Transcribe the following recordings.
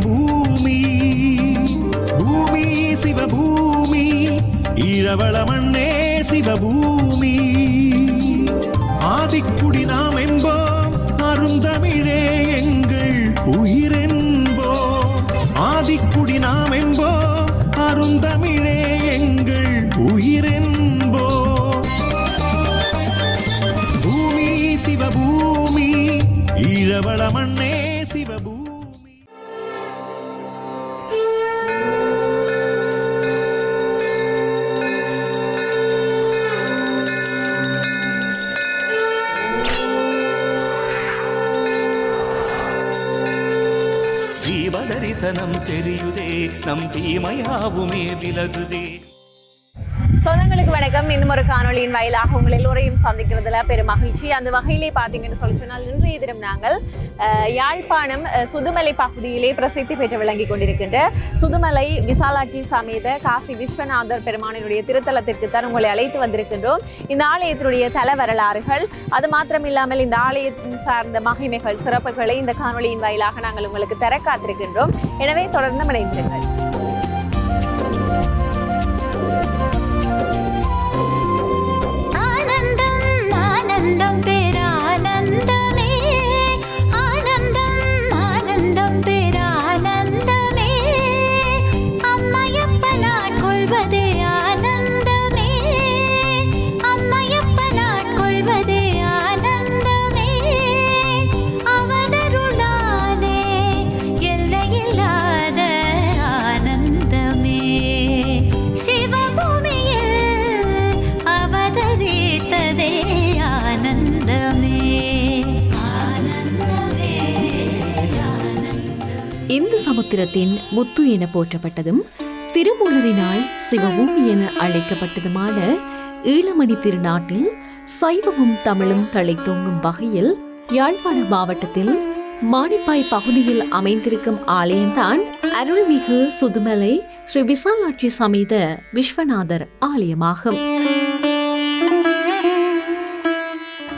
ஈழவள சிவபூமி. பூமி சிவபூமி. ஈழவள மண்ணே சிவபூமி. ஆதிக்குடி நாம் என்போம் அருந்தமிழே எங்கள் உயிரென்போம். ஆதிக்குடி நாம் என்போம் அருந்தமிழே நம் தீமையாவுமே விலகுதே. சொந்தங்களுக்கு வணக்கம். இன்னும் ஒரு காணொளியின் வாயிலாக உங்கள் எல்லோரையும் சந்திக்கிறதுல பெரும் மகிழ்ச்சி. அந்த வகையிலே பார்த்தீங்கன்னு சொல்லி சொன்னால் இன்றைய தினம் நாங்கள் யாழ்ப்பாணம் சுதுமலை பகுதியிலே பிரசித்தி பெற்று விளங்கி கொண்டிருக்கின்ற சுதுமலை விசாலாட்சி சமேத காசி விஸ்வநாதர் பெருமானினுடைய திருத்தலத்திற்கு தான் உங்களை அழைத்து வந்திருக்கின்றோம். இந்த ஆலயத்தினுடைய தல வரலாறுகள் அது மாத்திரமில்லாமல் இந்த ஆலயத்தின் சார்ந்த மகிமைகள் சிறப்புகளை இந்த காணொலியின் வாயிலாக நாங்கள் உங்களுக்கு தர காத்திருக்கின்றோம். எனவே தொடர்ந்து இணைந்திருங்கள் சிவத்தின் முத்து என போற்றப்பட்டதும் திருமூலரினால் சிவபூமி என அழைக்கப்பட்டதுமான ஈழமணி திருநாட்டில் சைவமும் தமிழும் தழைத்தோங்கும் வகையில் யாழ்ப்பாண மாவட்டத்தில் மானிப்பாய் பகுதியில் அமைந்திருக்கும் ஆலயம்தான் அருள்மிகு சுதுமலை ஸ்ரீ விசாலாட்சி சமேத விஸ்வநாதர் ஆலயமாகும்.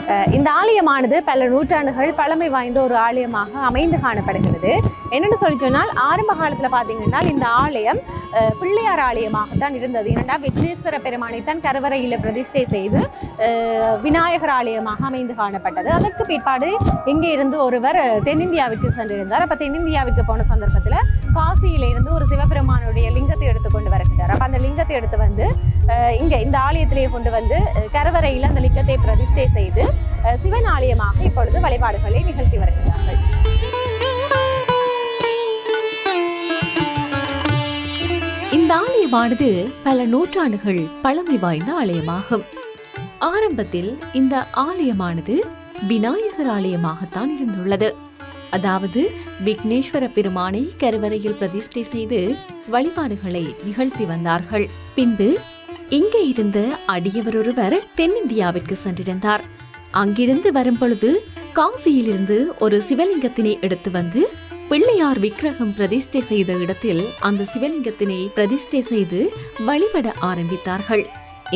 அஹ் இந்த ஆலயமானது பல நூற்றாண்டுகள் பழமை வாய்ந்த ஒரு ஆலயமாக அமைந்து காணப்படுகிறது. என்னென்னு சொல்லி சொன்னால் ஆரம்ப காலத்தில் பார்த்தீங்கன்னா இந்த ஆலயம் பிள்ளையார் ஆலயமாகத்தான் இருந்தது. ஏனென்றால் விக்னேஸ்வர பெருமானை தான் கருவறையில் பிரதிஷ்டை செய்து விநாயகர் ஆலயமாக அமைந்து காணப்பட்டது. அதற்கு பிற்பாடு இங்கே இருந்து ஒருவர் தென்னிந்தியாவிற்கு சென்றிருந்தார். அப்போ தென்னிந்தியாவிற்கு போன சந்தர்ப்பத்தில் காசியிலிருந்து ஒரு சிவபெருமானுடைய லிங்கத்தை எடுத்துக்கொண்டு வருகின்றார் அப்போ அந்த லிங்கத்தை எடுத்து வந்து இங்கே இந்த ஆலயத்திலே கொண்டு வந்து கருவறையில் அந்த லிங்கத்தை பிரதிஷ்டை செய்து சிவன் ஆலயமாக இப்பொழுது வழிபாடுகளை நிகழ்த்தி வருகிறார்கள். இந்த ஆலயமானது பல நூற்றாண்டுகள் பழமை வாய்ந்த ஆலயமாகும். ஆரம்பத்தில் இந்த ஆலயமானது விநாயகர் ஆலயமாகத்தான் இருந்துள்ளது. அதாவது விக்னேஸ்வர பெருமானை கருவறையில் பிரதிஷ்டை செய்து வழிபாடுகளை நிகழ்த்தி வந்தார்கள். பின்பு இங்கே இருந்த அடியவர் ஒருவர் தென்னிந்தியாவிற்கு சென்றிருந்தார். அங்கிருந்து வரும்பொழுது காசியிலிருந்து ஒரு சிவலிங்கத்தினை எடுத்து வந்து பிள்ளையார் விக்கிரகம் பிரதிஷ்டை செய்த இடத்தில் அந்த சிவலிங்கத்தினை பிரதிஷ்டை செய்து வழிபட ஆரம்பித்தார்கள்.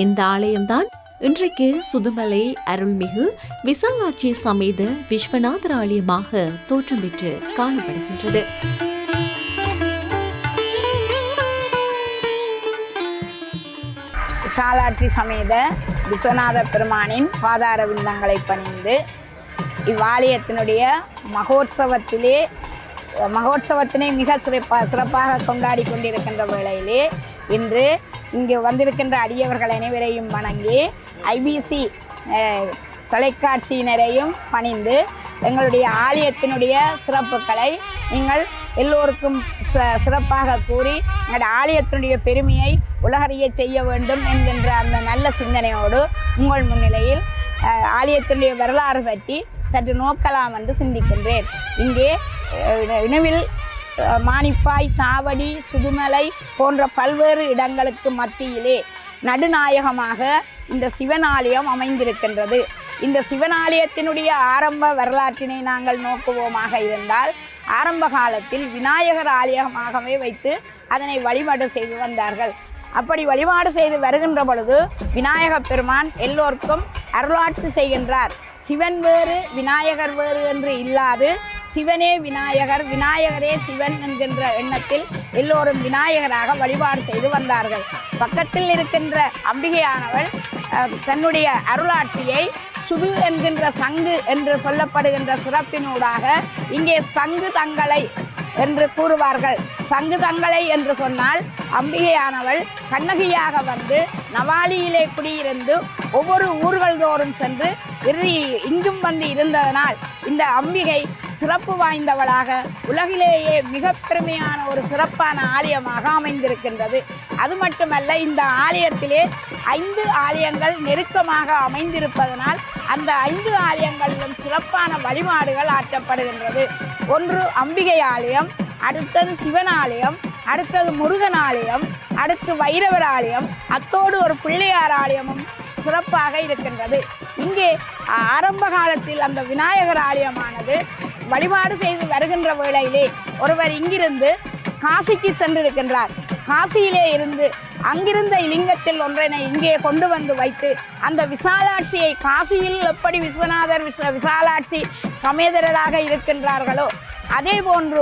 இந்த ஆலயம்தான் இன்றைக்கு சுதுமலை அருள்மிகு விசாலாட்சி சமேத விஸ்வநாதர் ஆலயமாக தோற்றம் பெற்று காணப்படுகின்றது. விசாலாட்சி சமேத விஸ்வநாத பெருமானின் பாதார விந்தங்களை பணிந்து இவ்வாலயத்தினுடைய மகோத்சவத்திலே மகோத்சவத்தினை மிக சிறப்பாக சிறப்பாக கொண்டாடி கொண்டிருக்கின்ற வேளையிலே இன்று இங்கு வந்திருக்கின்ற அடியவர்கள் அனைவரையும் வணங்கி ஐபிசி தொலைக்காட்சியினரையும் பணிந்து எங்களுடைய ஆலயத்தினுடைய சிறப்புகளை நீங்கள் எல்லோருக்கும் ச- சிறப்பாக கூறி எங்களுடைய ஆலயத்தினுடைய பெருமையை உலகறிய செய்ய வேண்டும் என்கின்ற அந்த நல்ல சிந்தனையோடு உங்கள் முன்னிலையில் ஆலயத்தினுடைய வரலாறு பற்றி சற்று நோக்கலாம் என்று சிந்திக்கின்றேன். இங்கே அஹ், மானிப்பாய் தாவடி சுதுமலை போன்ற பல்வேறு இடங்களுக்கு மத்தியிலே நடுநாயகமாக இந்த சிவனாலயம் அமைந்திருக்கின்றது. இந்த சிவனாலயத்தினுடைய ஆரம்ப வரலாற்றினை நாங்கள் நோக்குவோமாக இருந்தால் ஆரம்ப காலத்தில் விநாயகர் ஆலயமாகவே வைத்து அதனை வழிபாடு செய்து வந்தார்கள். அப்படி வழிபாடு செய்து வருகின்ற பொழுது விநாயகப் பெருமான் எல்லோருக்கும் அருளாட்சி செய்கின்றார். சிவன் வேறு விநாயகர் வேறு என்று இல்லாது சிவனே விநாயகர் விநாயகரே சிவன் என்கின்ற எண்ணத்தில் எல்லோரும் விநாயகராக வழிபாடு செய்து வந்தார்கள். பக்கத்தில் இருக்கின்ற அம்பிகையானவள் தன்னுடைய அருளாட்சியை சுது என்கின்ற சங்கு என்று சொல்லப்படுகின்ற சிறப்பினூடாக இங்கே சங்கு தங்களை என்று கூறுவார்கள். சங்கு தங்களை என்று சொன்னால் அம்பிகையானவள் கண்ணகியாக வந்து நவாலியிலே குடியிருந்து ஒவ்வொரு ஊர்கள் தோறும் சென்று இறுதி இங்கும் வந்து இருந்ததனால் இந்த அம்பிகை சிறப்பு வாய்ந்தவளாக உலகிலேயே மிக பெருமையான ஒரு சிறப்பான ஆலயமாக அமைந்திருக்கின்றது. அது மட்டுமல்ல இந்த ஆலயத்திலே ஐந்து ஆலயங்கள் நெருக்கமாக அமைந்திருப்பதனால் அந்த ஐந்து ஆலயங்களிலும் சிறப்பான வழிபாடுகள் ஆற்றப்படுகின்றது. ஒன்று அம்பிகை ஆலயம் அடுத்தது சிவன் ஆலயம் அடுத்தது முருகன் ஆலயம் அடுத்து வைரவர் ஆலயம் அத்தோடு ஒரு பிள்ளையார் ஆலயமும் சிறப்பாக இருக்கின்றது. இங்கே ஆரம்ப காலத்தில் அந்த விநாயகர் ஆலயமானது வழிபாடு செய்து வருகின்ற வேளையிலே ஒருவர் இங்கிருந்து காசிக்கு சென்றிருக்கின்றார். காசியிலே இருந்து அங்கிருந்த லிங்கத்தில் ஒன்றினை இங்கே கொண்டு வந்து வைத்து அந்த விசாலாட்சியை காசியில் எப்படி விஸ்வநாதர் விஸ்வ விசாலாட்சி சமேதரராக இருக்கின்றார்களோ அதே போன்று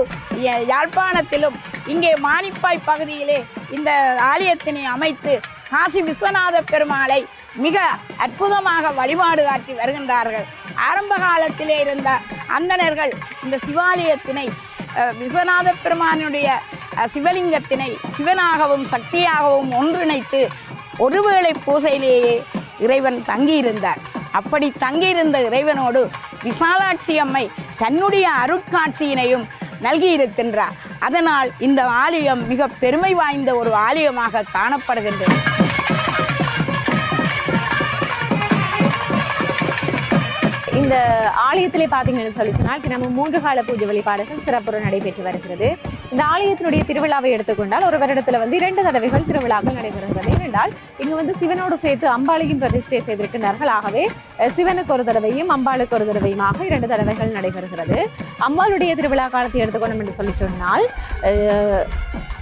யாழ்ப்பாணத்திலும் இங்கே மானிப்பாய் பகுதியிலே இந்த ஆலயத்தினை அமைத்து காசி விஸ்வநாத பெருமாளை மிக அற்புதமாக வழிபாடு காட்டி வருகின்றார்கள். ஆரம்ப காலத்திலே இருந்த அந்தணர்கள் இந்த சிவாலயத்தினை விஸ்வநாத பெருமானுடைய சிவலிங்கத்தினை சிவனாகவும் சக்தியாகவும் ஒன்றிணைத்து ஒருவேளை பூசையிலேயே இறைவன் தங்கியிருந்தார். அப்படி தங்கியிருந்த இறைவனோடு விசாலாட்சி அம்மை தன்னுடைய அருட்காட்சியினையும் நல்கியிருக்கின்றார். அதனால் இந்த ஆலயம் மிக பெருமை வாய்ந்த ஒரு ஆலயமாக காணப்படுகின்றது. இந்த ஆலயத்திலே பார்த்தீங்கன்னு சொல்லி சொன்னால் நம்ம மூன்று கால பூஜை வழிபாடுகள் சிறப்புற நடைபெற்று வருகிறது. இந்த ஆலயத்தினுடைய திருவிழாவை எடுத்துக்கொண்டால் ஒரு வருடத்துல வந்து இரண்டு தடவைகள் திருவிழாக்கள் நடைபெறுகிறது. ஏனென்றால் இங்கு வந்து சிவனோடு சேர்த்து அம்பாளையும் பிரதிஷ்டை செய்திருக்கின்றார்கள். ஆகவே சிவனுக்கு ஒரு தடவையும் அம்பாளுக்கு ஒரு தடவையுமாக இரண்டு தடவைகள் நடைபெறுகிறது. அம்பாளுடைய திருவிழா காலத்தை எடுத்துக்கொண்டோம் என்று சொல்லி சொன்னால்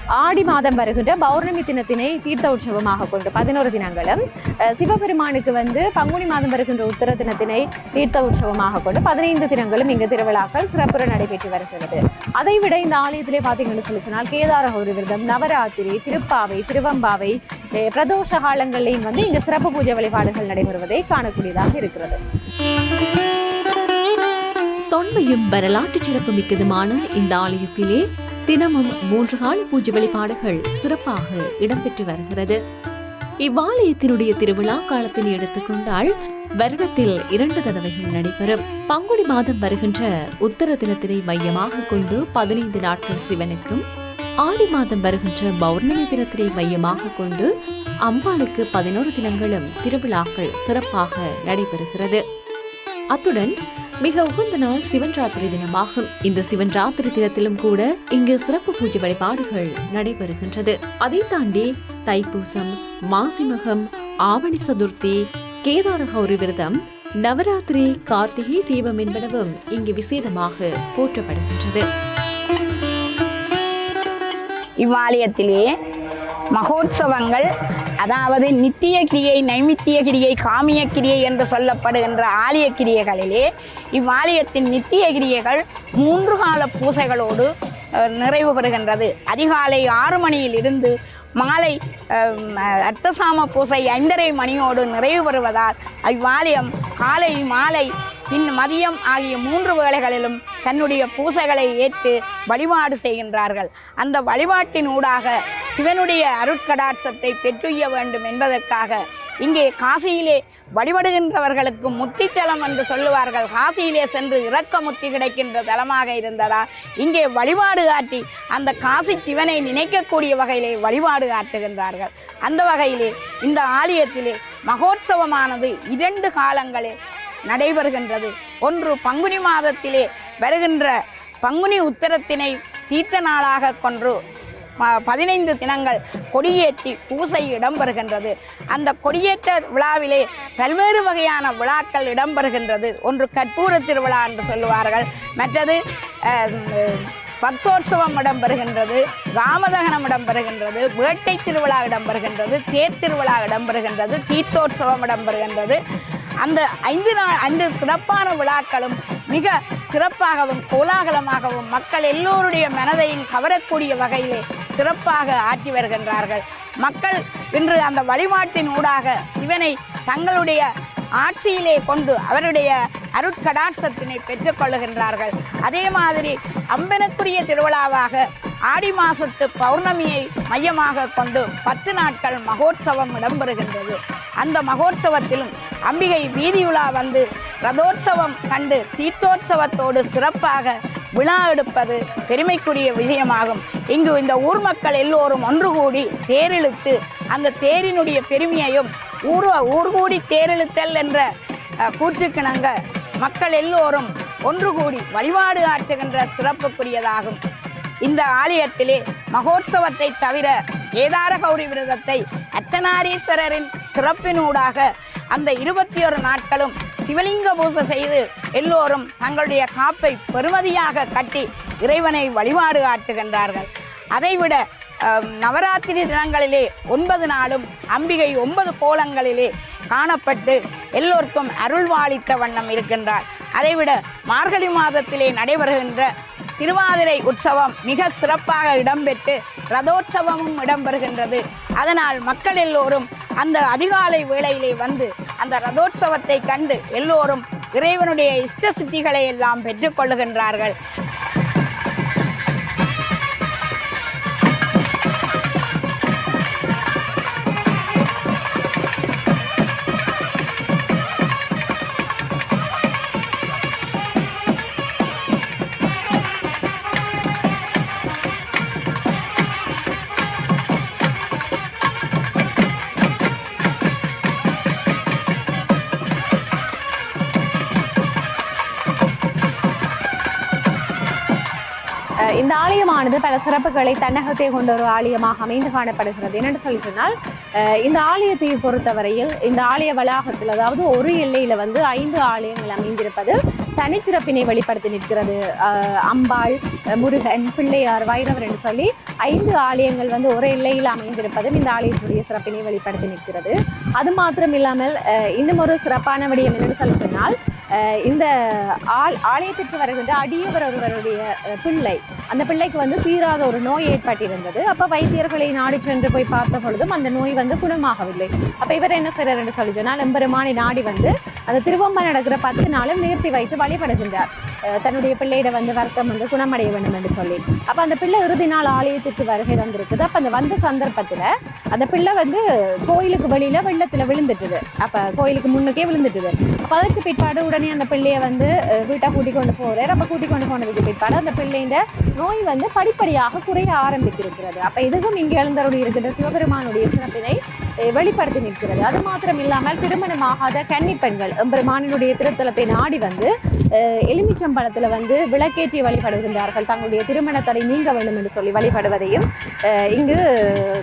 ஆடி மாதம் வருகின்ற பௌர்ணமி தினத்தினை தீர்த்த உற்சவமாக கொண்டு பதினோரு தினங்களும் சிவபெருமானுக்கு வந்து பங்குனி மாதம் வருகின்ற உத்தர தினத்தினை தீர்த்த உற்சவமாக கொண்டு பதினைந்து தினங்களும் இங்கு திருவிழாக்கள் சிறப்புற நடைபெற்று வருகிறது. அதை விட இந்த ஆலயத்திலே பார்த்தீங்கன்னு சொல்லி சொன்னால் கேதார விரதம் நவராத்திரி திருப்பாவை திருவம்பாவை பிரதோஷ காலங்களிலையும் வந்து இங்கு சிறப்பு பூஜை வழிபாடுகள் நடைபெறுவதை காணக்கூடியதாக இருக்கிறது. தொன்மையும் வரலாற்று சிறப்பு மிக்கதுமான இந்த ஆலயத்திலே தினமும் மூன்று கால பூஜை வழிபாடுகள் சிறப்பாக இடம்பெற்று வருகிறது. இவ்வாலயத்தினுடைய திருவிழா காலத்தில் எடுத்துக்கொண்டால் வருடத்தில் இரண்டு தடவைகள் நடைபெறும். பங்குனி மாதம் வருகின்ற உத்தர தினத்தினை மையமாக கொண்டு பதினைந்து நாட்கள் சிவனுக்கும் ஆடி மாதம் வருகின்ற பௌர்ணமி தினத்தினை மையமாக கொண்டு அம்பாளுக்கு பதினோரு தினங்களும் திருவிழாக்கள் சிறப்பாக நடைபெறுகிறது. அத்துடன் மிக உகந்த நாள் சிவன் ராத்திரி தினமாகும். இந்த சிவன் ராத்திரி தினத்திலும் கூட இங்கு சிறப்பு பூஜை வழிபாடுகள் நடைபெறுகின்றது. அதை தாண்டி தைப்பூசம் மாசிமகம் ஆவணி சதுர்த்தி கேதார கௌரி விரதம் நவராத்திரி கார்த்திகை தீபம் என்பனவும் இங்கு விசேடமாக போற்றப்படுகின்றது. இவ்வாலயத்திலே மகோத்சவங்கள் அதாவது நித்திய கிரியை நைமித்திய கிரியை காமிய கிரியை என்று சொல்லப்படுகின்ற ஆலய கிரியைகளிலே இவ்வாலயத்தின் நித்திய கிரியைகள் மூன்று கால பூசைகளோடு நிறைவு பெறுகின்றது. அதிகாலை ஆறு மணியில் இருந்து மாலை அர்த்தசாம பூசை ஐந்தரை மணியோடு நிறைவு பெறுவதால் இவ்வாலயம் காலை மாலை இன் மதியம் ஆகிய மூன்று வேளைகளிலும் தன்னுடைய பூசைகளை ஏற்று வழிபாடு செய்கின்றார்கள். அந்த வழிபாட்டின் ஊடாக சிவனுடைய அருட்கடாட்சத்தை பெற்றுய்ய வேண்டும் என்பதற்காக இங்கே காசியிலே வழிபடுகின்றவர்களுக்கு முத்தி தலம் என்று சொல்லுவார்கள். காசியிலே சென்று இறக்க முத்தி கிடைக்கின்ற தலமாக இருந்ததா? இங்கே வழிபாடு காட்டி அந்த காசி சிவனை நினைக்கக்கூடிய வகையிலே வழிபாடு காட்டுகின்றார்கள். அந்த வகையிலே இந்த ஆலயத்திலே மகோத்சவமானது இரண்டு காலங்களில் நடைபெறுகின்றது. ஒன்று பங்குனி மாதத்திலே வருகின்ற பங்குனி உத்தரத்தினை தீர்த்த நாளாக கொன்று பதினைந்து தினங்கள் கொடியேற்றி பூசை இடம்பெறுகின்றது. அந்த கொடியேற்ற விழாவிலே பல்வேறு வகையான விழாக்கள் இடம்பெறுகின்றது. ஒன்று கற்பூர திருவிழா என்று சொல்லுவார்கள். மற்றது பக்தோற்சவம் இடம்பெறுகின்றது ராமதகனம் இடம்பெறுகின்றது வேட்டை திருவிழா இடம்பெறுகின்றது தேர் திருவிழா இடம்பெறுகின்றது தீர்த்தோற்சவம் இடம்பெறுகின்றது. அந்த ஐந்து நாள் ஐந்து சிறப்பான விழாக்களும் மிக சிறப்பாகவும் கோலாகலமாகவும் மக்கள் எல்லோருடைய மனதையும் கவரக்கூடிய வகையிலே சிறப்பாக ஆற்றி வருகின்றார்கள். மக்கள் இன்று அந்த வழிபாட்டின் ஊடாக இவனை தங்களுடைய ஆட்சியிலே கொண்டு அவருடைய அருட்கடாட்சத்தினை பெற்றுக்கொள்ளுகின்றார்கள் அதே மாதிரி அம்பனுக்குரிய திருவிழாவாக ஆடி மாசத்து பௌர்ணமியை மையமாக கொண்டு பத்து நாட்கள் மகோத்சவம் இடம்பெறுகின்றது. அந்த மகோத்சவத்திலும் அம்பிகை வீதியுலா வந்து ரதோற்சவம் கண்டு தீர்த்தோற்சவத்தோடு சிறப்பாக விழா எடுப்பது பெருமைக்குரிய விஷயமாகும். இங்கு இந்த ஊர் மக்கள் எல்லோரும் ஒன்று கூடி தேரிழுத்து அந்த தேரினுடைய பெருமையையும் ஊர் ஊர் கூடி தேரிழுத்தல் என்ற கூற்றுக்கிணங்க மக்கள் எல்லோரும் ஒன்று கூடி வழிபாடு ஆற்றுகின்ற சிறப்புக்குரியதாகும். இந்த ஆலயத்திலே மகோத்சவத்தை தவிர ஏதார கௌரி விரதத்தை அர்த்தநாரீஸ்வரரின் சிறப்பினூடாக அந்த இருபத்தி ஒரு நாட்களும் சிவலிங்க பூஜை செய்து எல்லோரும் தங்களுடைய காப்பை பெருமதியாக கட்டி இறைவனை வழிபாடு ஆட்டுகின்றார்கள் அதைவிட நவராத்திரி தினங்களிலே ஒன்பது நாளும் அம்பிகை ஒன்பது கோலங்களிலே காணப்பட்டு எல்லோருக்கும் அருள்வாளித்த வண்ணம் இருக்கின்றார். அதைவிட மார்கழி மாதத்திலே நடைபெறுகின்ற திருவாதிரை உற்சவம் மிக சிறப்பாக இடம்பெற்று ரதோற்சவமும் இடம்பெறுகின்றது. அதனால் மக்கள் எல்லோரும் அந்த அதிகாலை வேளையிலே வந்து அந்த ரதோற்சவத்தை கண்டு எல்லோரும் இறைவனுடைய இஷ்ட சித்திகளை எல்லாம் பெற்றுக்கொள்ளுகின்றார்கள் இந்த ஆலயமானது பல சிறப்புகளை தன்னகத்தை கொண்ட ஒரு ஆலயமாக அமைந்து காணப்படுகிறது. என்னென்னு சொல்லி சொன்னால் இந்த ஆலயத்தை பொறுத்தவரையில் இந்த ஆலய வளாகத்தில் அதாவது ஒரு எல்லையில் வந்து ஐந்து ஆலயங்கள் அமைந்திருப்பது தனிச்சிறப்பினை வெளிப்படுத்தி நிற்கிறது. அம்பாள் முருகன் பிள்ளையார் வைரவர் என்று சொல்லி ஐந்து ஆலயங்கள் வந்து ஒரு எல்லையில் அமைந்திருப்பதும் இந்த ஆலயத்துடைய சிறப்பினை வெளிப்படுத்தி நிற்கிறது. அது மாத்திரம் இல்லாமல் இன்னும் ஒரு சிறப்பான விடயம் என்னென்னு சொல்லி சொன்னால் இந்த ஆல் ஆலயத்திற்கு வருகின்ற அடியவர் ஒருவருடைய பிள்ளை. அந்த பிள்ளைக்கு வந்து தீராத ஒரு நோய் ஏற்பட்டிருந்தது. அப்போ வைத்தியர்களை நாடி சென்று போய் பார்த்த பொழுதும் அந்த நோய் வந்து குணமாகவில்லை. அப்போ இவர் என்ன செய்கிறார் என்று சொல்லி சொன்னால் எம்பெருமானை நாடி வந்து அந்த திருவம்ப நடக்கிற பத்து நாளும் நிறுத்தி வைத்து வழிபடுகின்றார். தன்னுடைய பிள்ளையிட வந்து வருத்தம் வந்து குணமடைய வேண்டும் என்று சொல்லி. அப்போ அந்த பிள்ளை இறுதி நாள் ஆலயத்திற்கு வருகை வந்திருக்குது அப்போ அந்த வந்த சந்தர்ப்பத்தில் அந்த பிள்ளை வந்து கோயிலுக்கு வெளியில் வெள்ளத்தில் விழுந்துட்டுது. அப்போ கோயிலுக்கு முன்னுக்கே விழுந்துட்டுது. அப்போ அதுக்கு பிற்பாடு உடனே அந்த பிள்ளையை வந்து வீட்டை கூட்டிக் கொண்டு போகிறார் அப்போ கூட்டிக் கொண்டு போனதுக்கு பிற்பாடு அந்த பிள்ளையின் நோய் வந்து படிப்படியாக குறைய ஆரம்பித்திருக்கிறது. அப்போ இதுவும் இங்கே எழுந்தருடைய இருக்கிற சிவபெருமானுடைய சிறப்பினை வெளிப்படுத்தி நிற்கிறது. அது மாத்திரம் இல்லாமல் திருமணமாகாத கன்னி பெண்கள் எம்பெருமானினுடைய திருத்தலத்தை நாடி வந்து எலுமிச்சம்பழத்தில் வந்து விளக்கேற்றி வழிபடுகின்றார்கள். தங்களுடைய திருமண தடை நீங்க வேண்டும் என்று சொல்லி வழிபடுவதையும் இங்கு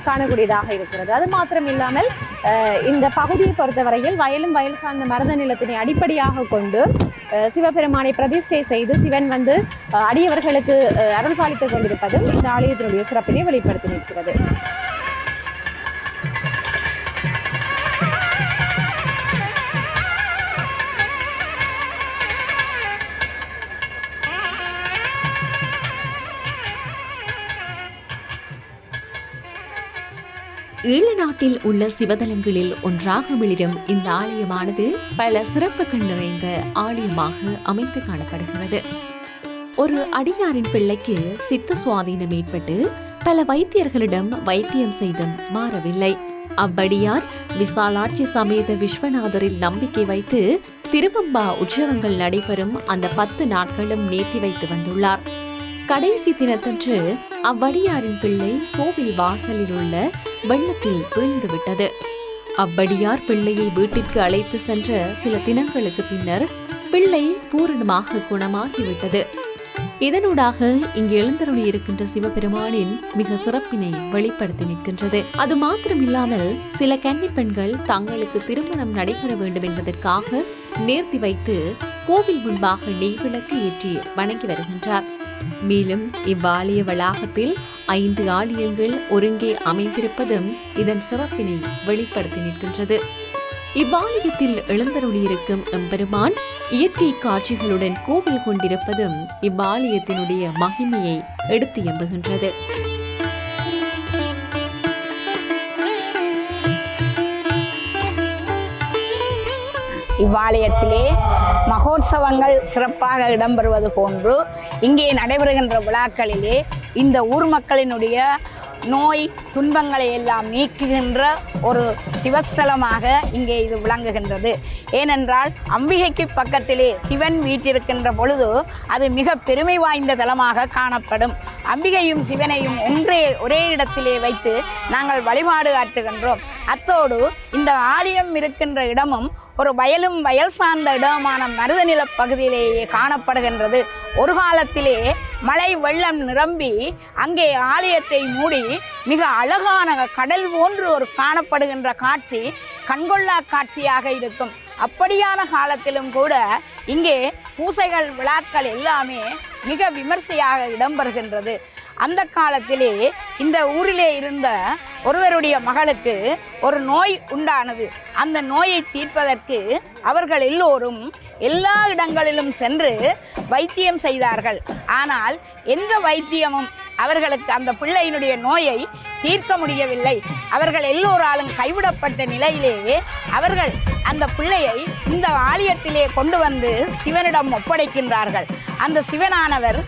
காணக்கூடியதாக இருக்கிறது. அது மாத்திரம் இல்லாமல் இந்த பகுதியை பொறுத்தவரையில் வயலும் வயல் சார்ந்த மருத நிலத்தினை அடிப்படையாக கொண்டு சிவபெருமானை பிரதிஷ்டை செய்து சிவன் வந்து அடியவர்களுக்கு அருள் பாலித்துக் கொண்டிருப்பதும் இந்த ஆலயத்தினுடைய சிறப்பினை வெளிப்படுத்தி நிற்கிறது. ஈழ நாட்டில் உள்ள சிவதலங்களில் ஒன்றாக மிளிரும் இந்த ஆலயமானது பல சிறப்புகள் நிறைந்த ஆலயமாக அமைந்து காணப்படுகிறது. ஒரு அடியாரின் பிள்ளைக்கு சித்த சுவாதீனம் ஏற்பட்டு பல வைத்தியர்களிடம் வைத்தியம் செய்தும் மாறவில்லை. அவ்வடியார் விசாலாட்சி சமேத விஸ்வநாதரில் நம்பிக்கை வைத்து திருவம்பா உற்சவங்கள் நடைபெறும் அந்த பத்து நாட்களும் நேர்த்தி வைத்து வந்துள்ளார். கடைசி தினத்தன்று அவ்வடியாரின் பிள்ளை கோவில் வாசலில் உள்ள வெள்ளத்தில் வீழ்ந்து விட்டது அவ்வடியார் பிள்ளையை வீட்டிற்கு அழைத்து சென்ற சில தினங்களுக்கு பின்னர் பிள்ளை பூரணமாக குணமாகிவிட்டது. இதனூடாக இங்கு எழுந்தருளி இருக்கின்ற சிவபெருமானின் மிக சிறப்பினை வெளிப்படுத்தி நிற்கின்றது. அது மாத்திரமில்லாமல் சில கன்னி பெண்கள் தங்களுக்கு திருமணம் நடைபெற வேண்டும் என்பதற்காக நேர்த்தி வைத்து கோவில் முன்பாக நெய் விளக்கு ஏற்றி வணங்கி வருகின்றார். மேலும் இவ்வாலய வளாகத்தில் ஐந்து ஆலயங்கள் ஒருங்கே அமைந்திருப்பதும் இதன் சிறப்பினை வெளிப்படுத்தி நிற்கின்றது. இவ்வாலயத்தில் எழுந்தருளியிருக்கும் எம்பெருமான் இயற்கை காட்சிகளுடன் கோவில் கொண்டிருப்பதும் இவ்வாலயத்தினுடைய மகிமையை எடுத்து எம்புகின்றது. இவ்வாலயத்திலே மகோத்சவங்கள் சிறப்பாக இடம்பெறுவது போன்று இங்கே நடைபெறுகின்ற விழாக்களிலே இந்த ஊர் மக்களினுடைய நோய் துன்பங்களை எல்லாம் நீக்குகின்ற ஒரு சிவஸ்தலமாக இங்கே இது விளங்குகின்றது. ஏனென்றால் அம்பிகைக்கு பக்கத்திலே சிவன் வீட்டிருக்கின்ற பொழுது அது மிக பெருமை வாய்ந்த தலமாக காணப்படும். அம்பிகையும் சிவனையும் ஒன்றே ஒரே இடத்திலே வைத்து நாங்கள் வழிபாடு ஆற்றுகின்றோம் அத்தோடு இந்த ஆலயம் இருக்கின்ற இடமும் ஒரு வயலும் வயல் சார்ந்த இடமான மருதநில பகுதியிலேயே காணப்படுகின்றது. ஒரு காலத்திலே மழை வெள்ளம் நிரம்பி அங்கே ஆலயத்தை மூடி மிக அழகான கடல் போன்று ஒரு காணப்படுகின்ற காட்சி கண்கொள்ளா காட்சியாக இருக்கும். அப்படியான காலத்திலும் கூட இங்கே பூசைகள் விழாக்கள் எல்லாமே மிக விமர்சையாக இடம்பெறுகின்றது. அந்த காலத்திலே இந்த ஊரிலே இருந்த ஒருவருடைய மகளுக்கு ஒரு நோய் உண்டானது. அந்த நோயை தீர்ப்பதற்கு அவர்கள் எல்லோரும் எல்லா இடங்களிலும் சென்று வைத்தியம் செய்தார்கள். ஆனால் எந்த வைத்தியமும் அவர்களுக்கு அந்த பிள்ளையினுடைய நோயை தீர்க்க முடியவில்லை. அவர்கள் எல்லோராலும் கைவிடப்பட்ட நிலையிலேயே அவர்கள் அந்த பிள்ளையை இந்த ஆலயத்திலே கொண்டு வந்து சிவனிடம் ஒப்படைக்கின்றார்கள். அந்த சிவனானவர்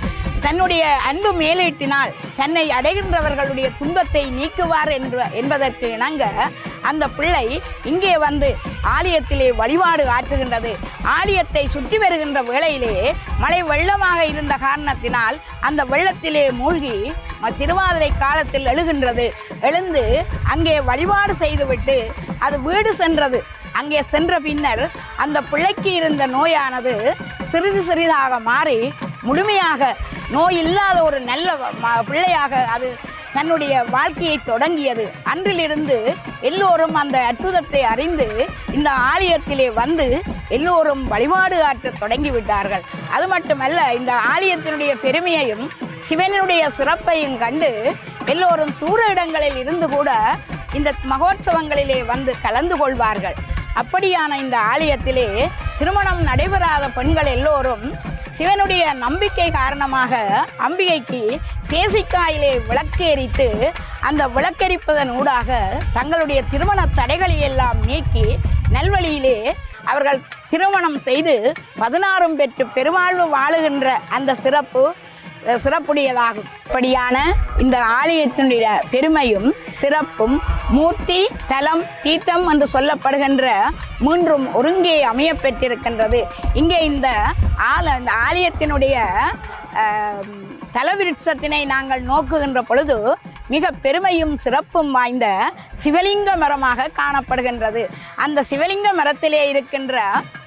தன்னுடைய அன்பு மேலீட்டினால் தன்னை அடைகின்றவர்களுடைய துன்பத்தை நீக்குவார் என்று என்பதற்கு இணங்க அந்த பிள்ளை இங்கே வந்து ஆலயத்திலே வழிபாடு ஆற்றுகின்றது. ஆலயத்தை சுற்றி வருகின்ற வேளையிலே மழை வெள்ளமாக இருந்த காரணத்தினால் அந்த வெள்ளத்திலே மூழ்கி ம- திருவாதிரை காலத்தில் எழுகின்றது. எழுந்து அங்கே வழிபாடு செய்துவிட்டு அது வீடு சென்றது. அங்கே சென்ற பின்னர் அந்த பிள்ளைக்கு இருந்த நோயானது சிறிது சிறிதாக மாறி முழுமையாக நோய் இல்லாத ஒரு நல்ல ம- பிள்ளையாக அது தன்னுடைய வாழ்க்கையை தொடங்கியது. அன்றிலிருந்து எல்லோரும் அந்த அற்புதத்தை அறிந்து இந்த ஆலயத்திலே வந்து எல்லோரும் வழிபாடு ஆற்ற தொடங்கிவிட்டார்கள். அது மட்டுமல்ல இந்த ஆலயத்தினுடைய பெருமையையும் சிவனுடைய சிறப்பையும் கண்டு எல்லோரும் தூர இடங்களில் இருந்து கூட இந்த மகோத்சவங்களிலே வந்து கலந்து கொள்வார்கள். அப்படியான இந்த ஆலயத்திலே திருமணம் நடைபெறாத பெண்கள் எல்லோரும் சிவனுடைய நம்பிக்கை காரணமாக அம்பிகைக்கு தேசிக்காயிலே விளக்கேரித்து அந்த விளக்கெரிப்பதன் ஊடாக தங்களுடைய திருமண தடைகளை எல்லாம் நீக்கி நல்வழியிலே அவர்கள் திருமணம் செய்து பதினாறும் பெற்று பெருவாழ்வு வாழுகின்ற அந்த சிறப்பு சிறப்புடையதாகும். இப்படியான இந்த ஆலயத்தினுடைய பெருமையும் சிறப்பும் மூர்த்தி தலம் தீர்த்தம் என்று சொல்லப்படுகின்ற மூன்றும் ஒருங்கே அமைய பெற்றிருக்கின்றது இங்கே இந்த ஆல இந்த ஆலயத்தினுடைய தலவிருட்சத்தினை நாங்கள் நோக்குகின்ற பொழுது மிக பெருமையும் சிறப்பும் வாய்ந்த சிவலிங்க மரமாக காணப்படுகின்றது. அந்த சிவலிங்க மரத்திலே இருக்கின்ற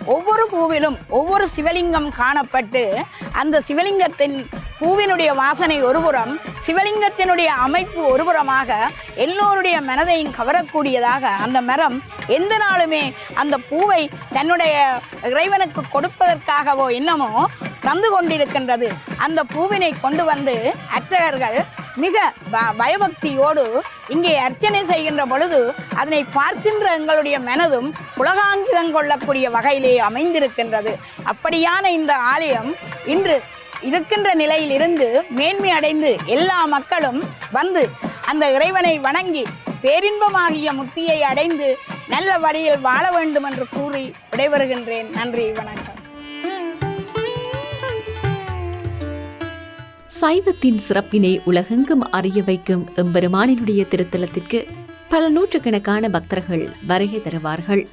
ஒவ்வொரு பூவிலும் ஒவ்வொரு சிவலிங்கம் காணப்பட்டு அந்த சிவலிங்கத்தின் பூவினுடைய வாசனை ஒருபுறம் சிவலிங்கத்தினுடைய அமைப்பு ஒருபுறமாக எல்லோருடைய மனதையும் கவரக்கூடியதாக அந்த மரம் எந்த நாளுமே அந்த பூவை தன்னுடைய இறைவனுக்கு கொடுப்பதற்காகவோ என்னமோ தந்து கொண்டிருக்கின்றது. அந்த பூவினை கொண்டு வந்து அர்ச்சகர்கள் மிக ப- பயபக்தியோடு இங்கே அர்ச்சனை செய்கின்ற பொழுது அதனை பார்க்கின்ற எங்களுடைய மனதும் உலகாங்கிதம் கொள்ளக்கூடிய வகையிலே அமைந்திருக்கின்றது. அப்படியான இந்த ஆலயம் இன்று இருக்கின்ற நிலையில் இருந்து மேன்மை அடைந்து எல்லா மக்களும் வந்து அந்த இறைவனை வணங்கி பேரின்பமாகிய முத்தியை அடைந்து நல்ல வழியில் வாழ வேண்டும் என்று கூறி விடைபெறுகின்றேன். நன்றி வணக்கம். சைவத்தின் சிறப்பினை உலகெங்கும் அறிய வைக்கும் எம்பெருமானினுடைய திருத்தலத்திற்கு பல நூற்றுக்கணக்கான பக்தர்கள் வருகை தருவார்கள்.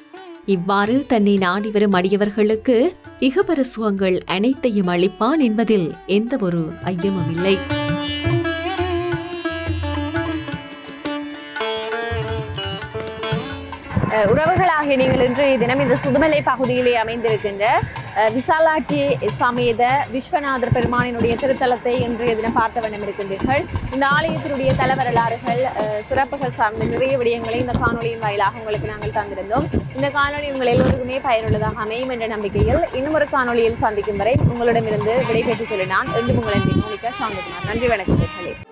இவ்வாறு தன்னை நாடி வரும் அடியவர்களுக்கு இகபர சுகங்கள் அனைத்தையும் அளிப்பான் என்பதில் எந்த ஒரு ஐயமும் இல்லை. உறவுகளாகிய நீங்கள் இன்றைய தினம் இந்த சுதுமலை பகுதியிலே அமைந்திருக்கின்ற விசாலாட்டி சமேத விஸ்வநாதர் பெருமானினுடைய திருத்தலத்தை இன்றைய தினம் பார்த்த வண்ணம் இருக்கின்றீர்கள். இந்த ஆலயத்தினுடைய தல வரலாறுகள் சிறப்புகள் சார்ந்த நிறைய விடயங்களை இந்த காணொளியின் வாயிலாக உங்களுக்கு நாங்கள் தந்திருந்தோம். இந்த காணொளி உங்கள் எல்லோருக்குமே பயனுள்ளதாக அமையும் என்ற நம்பிக்கையில் இன்னும் ஒரு காணொளியில் சந்திக்கும் வரை உங்களிடமிருந்து விடைபெற்றுக் கொள்ள நான் என்று உங்களின் மோனிகா சாந்தகுமார். நன்றி வணக்கம்.